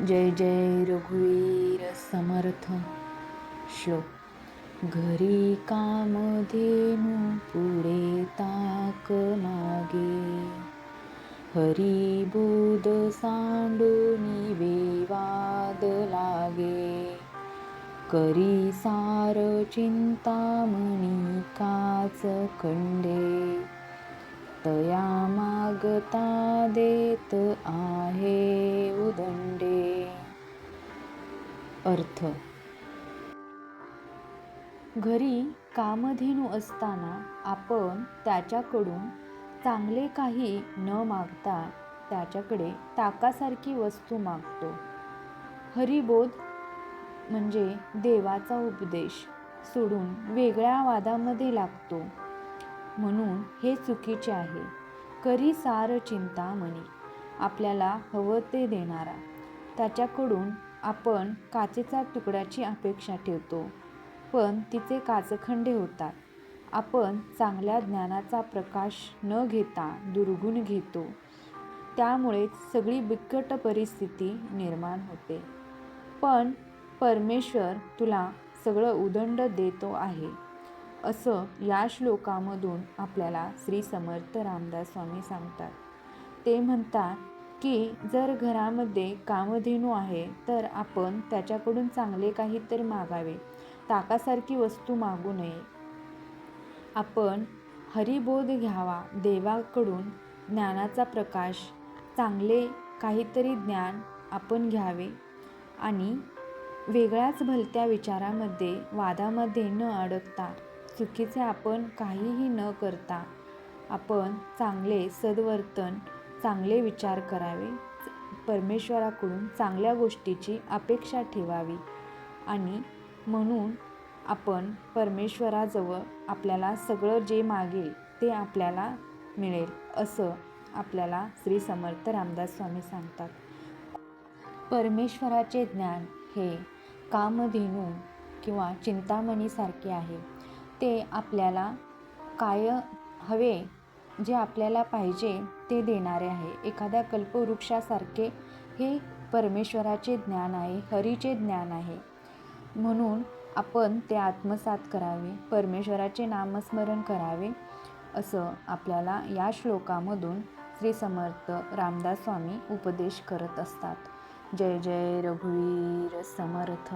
जय जय रघुवीर समर्थ श्लोक घरी कामधेनु पुढे ताक मागे. हरी बोध सांडूनी वेवाद लागे. करी सार चिंतामणी काच खंडे. तया मागता देत आहे उदंडे. अर्थ. घरी कामधेनू असताना आपण त्याच्याकडून चांगले काही न मागता त्याच्याकडे ताकासारखी वस्तू मागतो. हरिबोध म्हणजे देवाचा उपदेश सोडून वेगळ्या वादामध्ये लागतो. म्हणून हे चुकीचे आहे. करी सार चिंतामणी आपल्याला हवं ते देणारा. त्याच्याकडून आपण काचेचा तुकड्याची अपेक्षा ठेवतो. पण तिचे काचखंडे होतात. आपण चांगल्या ज्ञानाचा प्रकाश न घेता दुर्गुण घेतो. त्यामुळेच सगळी बिकट परिस्थिती निर्माण होते. पण परमेश्वर तुला सगळं उदंड देतो आहे. असं या श्लोकामधून आपल्याला श्री समर्थ रामदास स्वामी सांगतात. ते म्हणतात की जर घरामध्ये कामधेनू आहे तर आपण त्याच्याकडून चांगले काहीतरी मागावे. ताकासारखी वस्तू मागू नये. आपण हरिबोध घ्यावा. देवाकडून ज्ञानाचा प्रकाश चांगले काहीतरी ज्ञान आपण घ्यावे. आणि वेगळ्याच भलत्या विचारामध्ये वादामध्ये न अडकता चुकीचे आपण काहीही न करता आपण चांगले सद्वर्तन चांगले विचार करावे. परमेश्वराकडून चांगल्या गोष्टीची अपेक्षा ठेवावी. आणि म्हणून आपण परमेश्वराजवळ आपल्याला सगळं जे मागेल ते आपल्याला मिळेल असं आपल्याला श्री समर्थ रामदास स्वामी सांगतात. परमेश्वराचे ज्ञान हे कामधेनू किंवा चिंतामणीसारखे आहे. ते आपल्याला काय हवे जे आपल्याला पाहिजे ते देणारे आहे. एखाद्या कल्पवृक्षासारखे हे परमेश्वराचे ज्ञान आहे हरीचे ज्ञान आहे. म्हणून आपण ते आत्मसात करावे परमेश्वराचे नामस्मरण करावे असं आपल्याला या श्लोकामधून श्री समर्थ रामदास स्वामी उपदेश करत असतात. जय जय रघुवीर समर्थ.